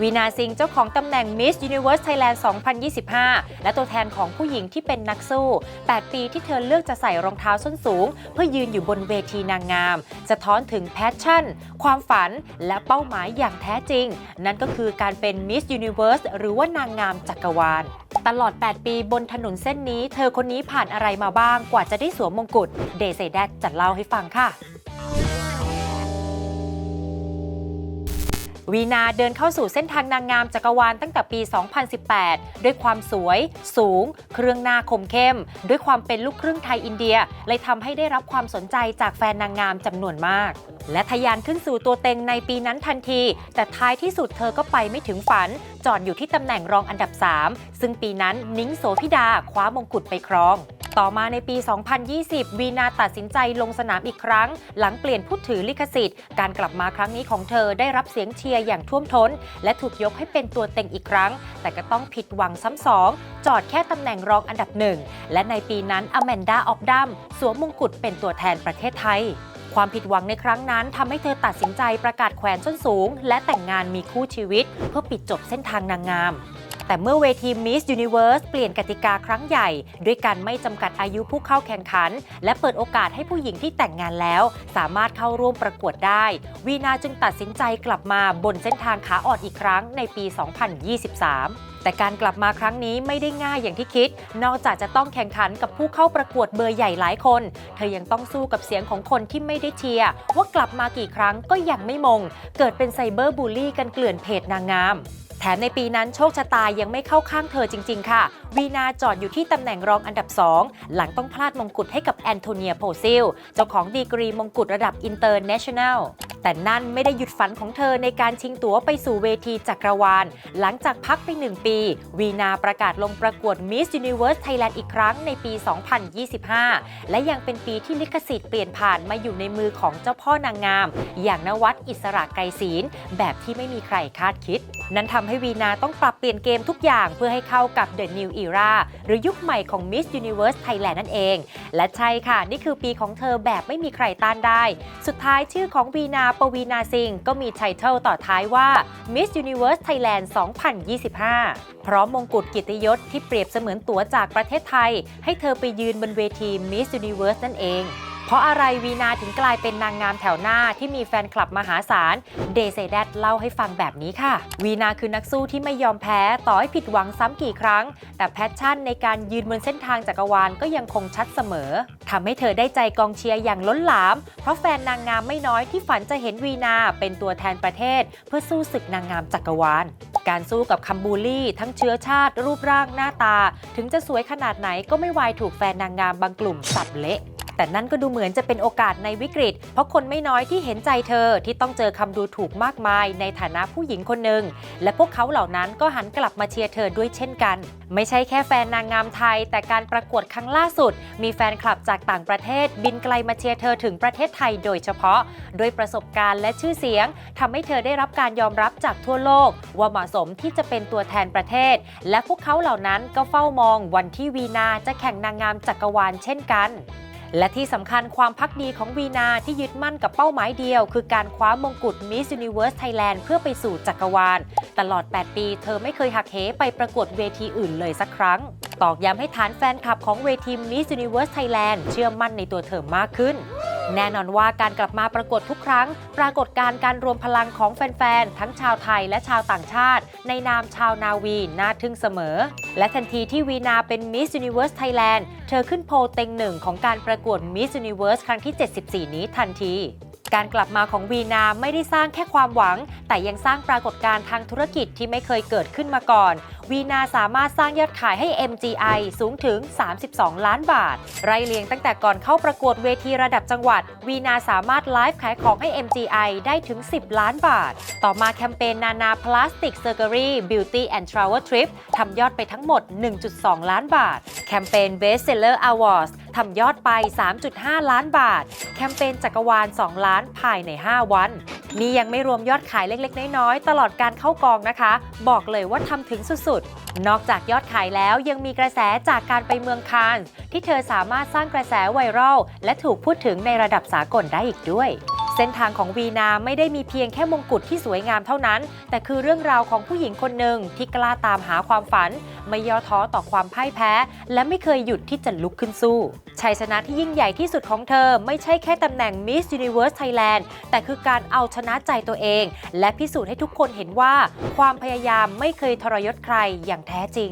วีนาซิงเจ้าของตำแหน่ง Miss Universe Thailand 2025 และตัวแทนของผู้หญิงที่เป็นนักสู้ 8 ปีที่เธอเลือกจะใส่รองเท้าส้นสูง เพื่อยืนอยู่บนเวทีนางงาม สะท้อนถึงแพชชั่น ความฝันและเป้าหมายอย่างแท้จริง นั่นก็คือการเป็น Miss Universe หรือว่านางงามจักรวาลตลอด 8 ปีบนถนนเส้นนี้ เธอคนนี้ผ่านอะไรมาบ้างกว่าจะได้สวมมงกุฎ เดซแดดจะเล่าให้ฟังค่ะ วีนาเดินเข้าสู่เส้นทางนางงามจักรวาลตั้งแต่ปี 2018 ด้วยความสวย สูง เครื่องหน้าคมเข้ม ด้วยความเป็นลูกครึ่งไทยอินเดีย เลยทำให้ได้รับความสนใจจากแฟนนางงามจำนวนมาก และทะยานขึ้นสู่ตัวเต็งในปีนั้นทันที แต่ท้ายที่สุดเธอก็ไปไม่ถึงฝัน จอดอยู่ที่ตำแหน่งรองอันดับ 3 ซึ่งปีนั้นนิ้งโสพิดาคว้ามงกุฎไปครอง ต่อมาในปี 2020 วีนาตัดสินใจลงสนามอีกครั้ง หลังเปลี่ยนผู้ถือลิขสิทธิ์ การกลับมาครั้งนี้ของเธอได้รับเสียงเชียร์อย่างท่วมท้น และถูกยกให้เป็นตัวเต็งอีกครั้ง แต่ก็ต้องผิดหวังซ้ำสอง จอดแค่ตำแหน่งรองอันดับหนึ่ง และในปีนั้นอแมนดาออกดัมสวมมงกุฎเป็นตัวแทนประเทศไทยความผิดหวังในครั้งนั้นทำให้เธอตัดสินใจประกาศแขวนส้นสูง และแต่งงานมีคู่ชีวิต เพื่อปิดจบเส้นทางนางงาม แต่เมื่อเวที Miss Universe เปลี่ยนกติกาครั้งใหญ่ ด้วยการไม่จำกัดอายุผู้เข้าแข่งขัน และเปิดโอกาสให้ผู้หญิงที่แต่งงานแล้ว สามารถเข้าร่วมประกวดได้ วีนาจึงตัดสินใจกลับมาบนเส้นทางขาอ่อนอีกครั้งในปี 2023แต่การกลับมาครั้งนี้ไม่ได้ง่ายอย่างที่คิด นอกจากจะต้องแข่งขันกับผู้เข้าประกวดเบอร์ใหญ่หลายคน เธอยังต้องสู้กับเสียงของคนที่ไม่ได้เชียร์ว่ากลับมากี่ครั้งก็ยังไม่มง เกิดเป็นไซเบอร์บูลลี่กันเกลื่อนเพจนางงาม ถมในปีนั้นโชคชะตายังไม่เข้าข้างเธอจริง ๆ ค่ะ วีนาจอดอยู่ที่ตำแหน่งรองอันดับ 2 หลังต้องพลาดมงกุฎให้กับแอนโทเนียโพซิล เจ้าของดีกรีมงกุฎระดับอินเตอร์เนชั่นแนล แต่นั่นไม่ได้หยุดฝันของเธอในการชิงตั๋วไปสู่เวทีจักรวาล หลังจากพักไป 1 ปี วีนาประกาศลงประกวด Miss Universe Thailand อีกครั้งในปี 2025 และยังเป็นปีที่ลิขสิทธิ์เปลี่ยนผ่านมาอยู่ในมือของเจ้าพ่อนางงาม อย่างนวัดอิสระไกรศีลแบบที่ไม่มีใครคาดคิด นั้นทำให้วีนาต้องปรับเปลี่ยนเกมทุกอย่างเพื่อให้เข้ากับ The New Era หรือยุคใหม่ของ Miss Universe Thailand นั่นเอง และใช่ค่ะ นี่คือปีของเธอแบบไม่มีใครต้านได้ สุดท้ายชื่อของวีนาปวีนาซิงก็มีไทเทลต่อท้ายว่า Miss Universe Thailand 2025 พร้อมมงกุฎกิติยศที่เปรียบเสมือนตั๋วจากประเทศไทย ให้เธอไปยืนบนเวที Miss Universe นั่นเอง เพราะอะไรวีนาถึงกลายเป็นนางงามแถวหน้าที่มีแฟนคลับมหาศาลเดเซแดดเล่าให้ฟังแบบนี้ค่ะ วีนาคือนักสู้ที่ไม่ยอมแพ้ต่อให้ผิดหวังซ้ำกี่ครั้ง แต่แพชชั่นในการยืนบนเส้นทางจักรวาลก็ยังคงชัดเสมอทำให้เธอได้ใจกองเชียร์อย่างล้นหลาม เพราะแฟนนางงามไม่น้อยที่ฝันจะเห็นวีนาเป็นตัวแทนประเทศ เพื่อสู้ศึกนางงามจักรวาลการสู้กับคัมบูลลี่ ทั้งเชื้อชาติ รูปร่างหน้าตา ถึงจะสวยขนาดไหนก็ไม่วายถูกแฟนนางงามบางกลุ่มสับเละ แต่นั่นก็ดูเหมือนจะเป็นโอกาสในวิกฤต เพราะคนไม่น้อยที่เห็นใจเธอที่ต้องเจอคำดูถูกมากมาย ในฐานะผู้หญิงคนหนึ่ง และพวกเขาเหล่านั้นก็หันกลับมาเชียร์เธอด้วยเช่นกัน ไม่ใช่แค่แฟนนางงามไทย แต่การประกวดครั้งล่าสุด มีแฟนคลับจากต่างประเทศ บินไกลมาเชียร์เธอถึงประเทศไทยโดยเฉพาะ ด้วยประสบการณ์และชื่อเสียงทำให้เธอได้รับการยอมรับจากทั่วโลก ว่าเหมาะสมที่จะเป็นตัวแทนประเทศ และพวกเขาเหล่านั้นก็เฝ้ามองวันที่วีนาจะแข่งนางงามจักรวาลเช่นกัน และที่สำคัญความพักดีของวีนาที่ยึดมั่นกับเป้าหมายเดียว คือการคว้ามงกุฎ Miss Universe Thailand เพื่อไปสู่จักรวาล ตลอด 8 ปี เธอไม่เคยหักเหไปประกวดเวทีอื่นเลยสักครั้ง ตอกย้ำให้ฐานแฟนคลับของเวที Miss Universe Thailand เชื่อมั่นในตัวเธอมากขึ้น แน่นอนว่าการกลับมาประกวดทุกครั้ง ปรากฏการ์การรวมพลังของแฟน ๆ ทั้งชาวไทยและชาวต่างชาติ ในนามชาวนาวีน่าทึ่งเสมอ และทันทีที่วีนาเป็น Miss Universe Thailand เธอขึ้นโพลเต็งหนึ่งของการประกวด Miss Universe ครั้งที่ 74 นี้ทันที การกลับมาของวีนาไม่ได้สร้างแค่ความหวัง แต่ยังสร้างปรากฏการณ์ทางธุรกิจที่ไม่เคยเกิดขึ้นมาก่อน วีนาสามารถสร้างยอดขายให้ MGI สูงถึง 32 ล้านบาทไล่เลียงตั้งแต่ก่อนเข้าประกวดเวทีระดับจังหวัด วีนาสามารถไลฟ์ขายของให้ MGI ได้ถึง 10 ล้านบาท ต่อมาแคมเปญนานาพลาสติกเซอร์เกอรี่บิวตี้แอนด์ทราเวลทริปทำยอดไปทั้งหมด 1.2 ล้านบาท แคมเปญ Best Seller Awards ทำยอดไป 3.5 ล้านบาท แคมเปญจักรวาล 2 ล้านภายใน 5 วัน นี่ยังไม่รวมยอดขายเล็กๆ น้อยๆ ตลอดการเข้ากองนะคะ บอกเลยว่าทำถึงสุดๆ นอกจากยอดขายแล้วยังมีกระแสจากการไปเมืองคานที่เธอสามารถสร้างกระแสไวรัลและถูกพูดถึงในระดับสากลได้อีกด้วย เส้นทางของวีนาไม่ได้มีเพียงแค่มงกุฎที่สวยงามเท่านั้น แต่คือเรื่องราวของผู้หญิงคนหนึ่งที่กล้าตามหาความฝัน ไม่ย่อท้อต่อความพ่ายแพ้ และไม่เคยหยุดที่จะลุกขึ้นสู้ ชัยชนะที่ยิ่งใหญ่ที่สุดของเธอ ไม่ใช่แค่ตำแหน่ง Miss Universe Thailand แต่คือการเอาชนะใจตัวเอง และพิสูจน์ให้ทุกคนเห็นว่า ความพยายามไม่เคยทรยศใครอย่างแท้จริง